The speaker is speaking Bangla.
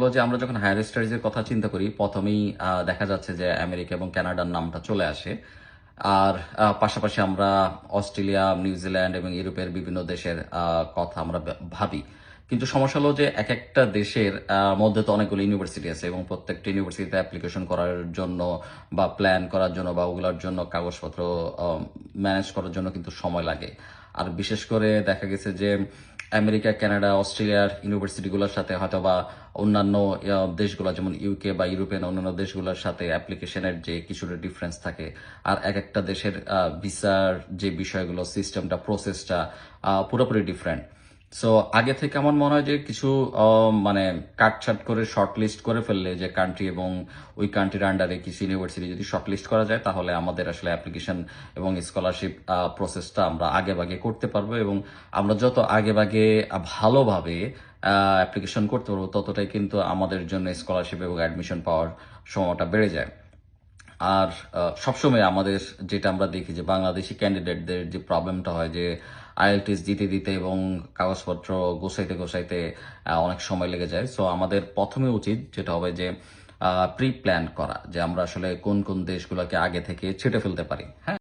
হলো যে আমরা যখন হায়ার স্টাডিজের কথা চিন্তা করি, প্রথমেই দেখা যাচ্ছে যে আমেরিকা এবং কানাডার নামটা চলে আসে। আর পাশাপাশি আমরা অস্ট্রেলিয়া নিউজিল্যান্ড এবং ইউরোপের বিভিন্ন দেশের কথা আমরা ভাবি। কিন্তু সমস্যা হলো যে এক একটা দেশের মধ্যে তো অনেকগুলো ইউনিভার্সিটি আছে এবং প্রত্যেকটা ইউনিভার্সিটিতে অ্যাপ্লিকেশন করার জন্য বা প্ল্যান করার জন্য বা ওগুলোর জন্য কাগজপত্র ম্যানেজ করার জন্য কিন্তু সময় লাগে। আর বিশেষ করে দেখা গেছে যে আমেরিকা, কানাডা অস্ট্রেলিয়ার ইউনিভার্সিটিগুলোর সাথে হয়তো বা অন্যান্য দেশগুলো, যেমন ইউকে বা ইউরোপিয়ান অন্যান্য দেশগুলোর সাথে অ্যাপ্লিকেশনের যে কিছুটা ডিফারেন্স থাকে। আর এক একটা দেশের ভিসার যে বিষয়গুলো সিস্টেমটা প্রসেসটা পুরোপুরি ডিফারেন্ট সো আগে থেকে আমার মনে হয় যে কিছু মানে কাটছাট করে শর্ট লিস্ট করে ফেললে যে কান্ট্রি এবং ওই কান্ট্রির আন্ডারে কিছু ইউনিভার্সিটি যদি শর্ট লিস্ট করা যায়, তাহলে আমাদের আসলে অ্যাপ্লিকেশন এবং স্কলারশিপ প্রসেসটা আমরা আগে ভাগে করতে পারব এবং আমরা যত আগে ভাগে ভালোভাবে অ্যাপ্লিকেশন করতে পারব, ততটাই কিন্তু আমাদের জন্য স্কলারশিপ এবং অ্যাডমিশন পাওয়ার সময়টা বেড়ে যায়। আর সবসময় আমাদের যেটা আমরা দেখি যে বাংলাদেশি ক্যান্ডিডেটদের যে প্রবলেমটা হয় যে আইএলটিএস দিতে দিতে এবং কাগজপত্র গোছাইতে গোসাইতে অনেক সময় লেগে যায়। সো আমাদের প্রথমে উচিত যেটা হবে যে প্রি প্ল্যান করা যে আমরা আসলে কোন কোন দেশগুলোকে আগে থেকে ছেটে ফেলতে পারি। হ্যাঁ?